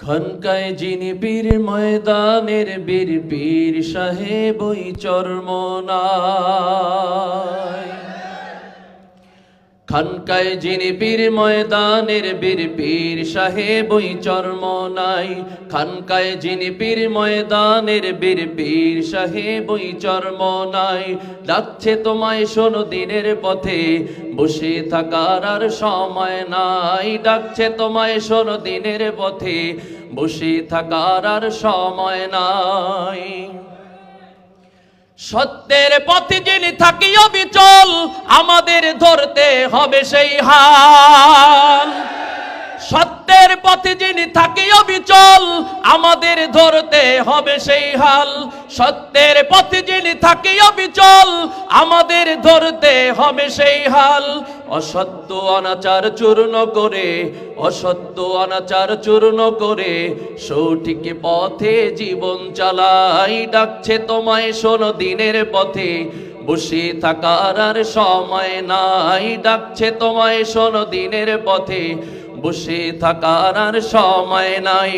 খনকায় যিনি পীর ময়দানের বীর পীর সাহেব ওই চর্মনায়। খানকায় যিনি পীর ময়দানের বীর পীর সাহেব ওই চর্ম নাই। খানকায় যিনি পীর ময়দানের বীর পীর সাহেব ওই চর্ম নাই। ডাকছে তোমায় শোনো দিনের পথে, বসে থাকার আর সময় নাই। ডাকছে তোমায় শোনো দিনের পথে, বসে থাকার আর সময় নাই। সত্যের পথে যিনি থাকি অবিচল, আমাদের ধরতে হবে সেই হাল। সত্যের পথে যিনি থাকি অবিচল, আমাদের ধরতে হবে সেই হাল। সত্যের পথে যিনি থাকি অবিচল, আমাদের ধরতে হবে সেই হাল। অসত্য অনাচার চূর্ণ করে, অসত্য অনাচার চূর্ণ করে, সৌঠিক পথে জীবন চালাই ডাকছে তোমায় শোনো দিনের পথে। বসে থাকার আর সময় নাই, ডাকছে তোমায় শোনো দিনের পথে। বসে থাকার আর সময় নাই।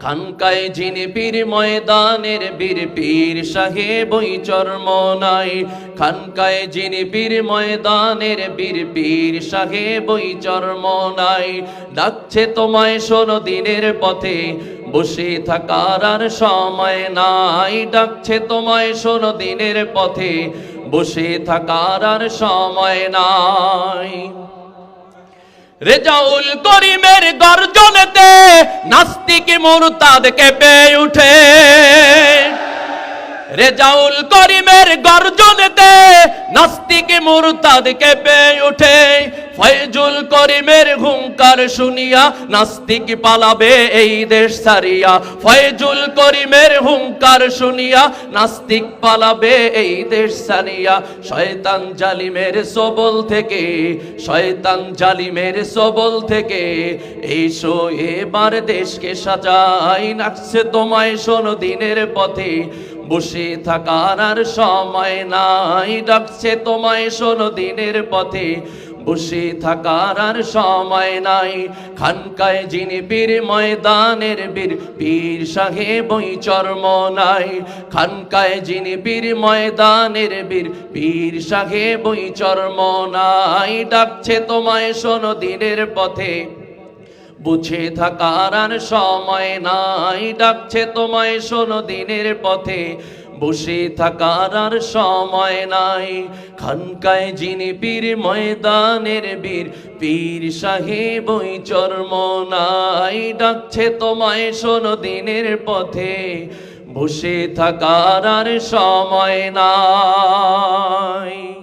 খানকায় যিনি পীর ময়দানের বীর পীর সাহেব, ওই চর্ম নাই। খানকায় যিনি পীর ময়দানের বীর পীর সাহেব, ওই চর্ম নাই। ডাকছে তোমায় শোনো দিনের পথে, বসে থাকার আর সময় নাই। ডাকছে তোমায় শোনো দিনের পথে, বসে থাকার আর সময় নাই। রেজাউল করিমের গর্জনেতে নাস্তিক মুরতাদ কেঁপে উঠে। রেজাউল করিমের গর্জনেতে নাস্তিক মুরতাদ কেঁপে উঠে। ফয়জুল করিমের হুঙ্কার শুনিয়া নাস্তিক পালাবে এই দেশ সারিয়া ফয়জুল করিমের হুঙ্কার শুনিয়া নাস্তিক পালাবে এই দেশ সারিয়া শয়তান জালিমের সবল থেকে, শয়তান জালিমের সবল থেকে এই শো এবার দেশকে সাজাই নাকছে তোমায় শোনো দিনের পথে। বসে থাকার আর সময় নাই, ডাকছে তোমায় শোনো দিনের পথে। বসে থাকার আর সময় নাই। খানকায় যিনি বীর ময়দানের বীর, পীর সাহেব ওই চর্ম নাই। খানকায় যিনি বীর ময়দানের বীর, পীর সাহেব ওই চর্ম নাই। ডাকছে তোমায়, শোনো দিনের পথে। বুঝে থাকার আর সময় নাই। ডাকছে তোমায়, শোনো দিনের পথে। বসে থাকার আর সময় নাই। খানকায় যিনি পীর ময়দানের বীর, পীর সাহেব ওই চর্ম নাই। ডাকছে তোমায়, শোনো দিনের পথে। বসে থাকার আর সময় নাই।